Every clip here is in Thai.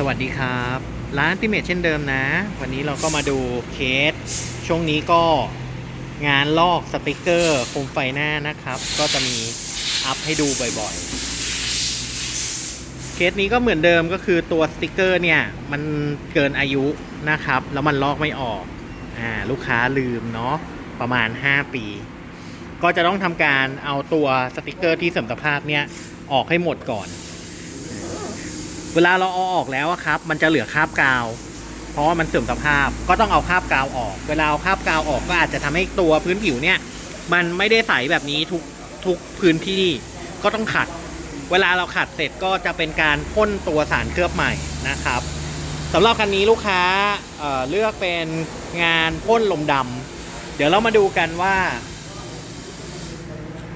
สวัสดีครับ ร้านติเมทเช่นเดิมนะ วันนี้เราก็มาดูเคส ช่วงนี้ก็งานลอกสติกเกอร์โคมไฟหน้านะครับ ก็จะมีอัพให้ดูบ่อยๆ เคสนี้ก็เหมือนเดิมก็คือตัวสติกเกอร์เนี่ย มันเกินอายุนะครับ แล้วมันลอกไม่ออกอ่าลูกค้าลืมเนาะประมาณ 5 ปี ก็จะต้องทำการเอาตัวสติกเกอร์ที่เสื่อมสภาพเนี่ย ออกให้หมดก่อน เวลาเราเอาออกแล้วครับ มันจะเหลือคราบกาว เพราะว่ามันเสื่อมสภาพก็ต้องเอาคราบกาวออก เวลาเอาคราบกาวออกก็อาจจะทำให้ตัวพื้นผิวเนี่ย มันไม่ได้ใสแบบนี้ทุกทุกพื้นที่ก็ต้องขัด เวลาเราขัดเสร็จก็จะเป็นการพ่นตัวสารเคลือบใหม่นะครับสำหรับคันนี้ลูกค้าเเลือกเป็นงานพ่นลมดำเดี๋ยวเรามาดูกันว่า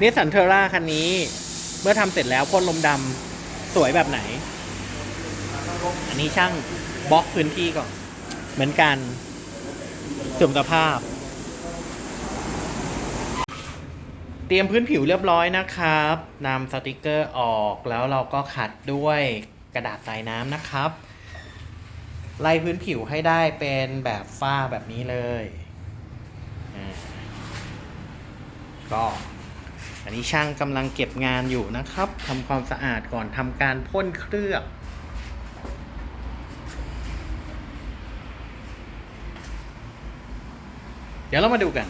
นิสสันเทอร่าคันนี้ เมื่อทำเสร็จแล้วพ่นลมดำสวยแบบไหน อันนี้ช่างบล็อกพื้นที่ก่อน เหมือนกันเสื่อมสภาพ เตรียมพื้นผิวเรียบร้อยนะครับนำสติกเกอร์ออกแล้วเราก็ขัดด้วยกระดาษทรายน้ำนะครับไล่พื้นผิวให้ได้เป็นแบบฝ้าแบบนี้เลย ก็ อันนี้ช่างกำลังเก็บงานอยู่นะครับทำความสะอาดก่อนทำการพ่นเคลือบ เดี๋ยวเรามาดูกัน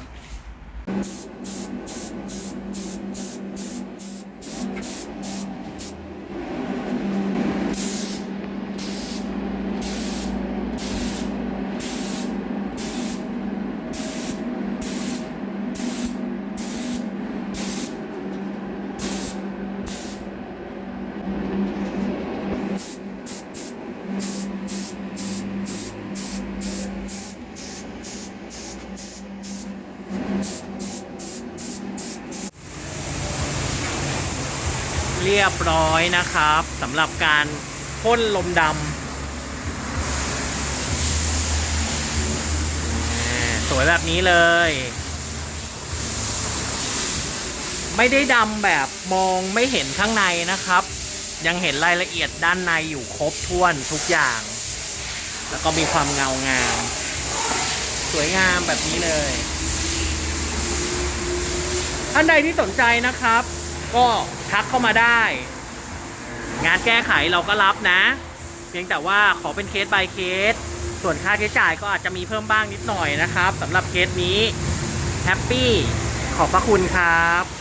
เรียบร้อยนะครับสำหรับการพ่นลมดำสวยแบบนี้เลย ไม่ได้ดำแบบมองไม่เห็นข้างในนะครับ ยังเห็นรายละเอียดด้านในอยู่ครบถ้วนทุกอย่าง แล้วก็มีความเงางาม สวยงามแบบนี้เลยท่านใดที่สนใจนะครับ ก็ทักเข้ามาได้ งานแก้ไขเราก็รับนะ เพียงแต่ว่าขอเป็นเคส by เคส ส่วนค่าใช้จ่ายก็อาจจะมีเพิ่มบ้างนิดหน่อยนะครับสำหรับเคสนี้แฮปปี้ขอบพระคุณครับ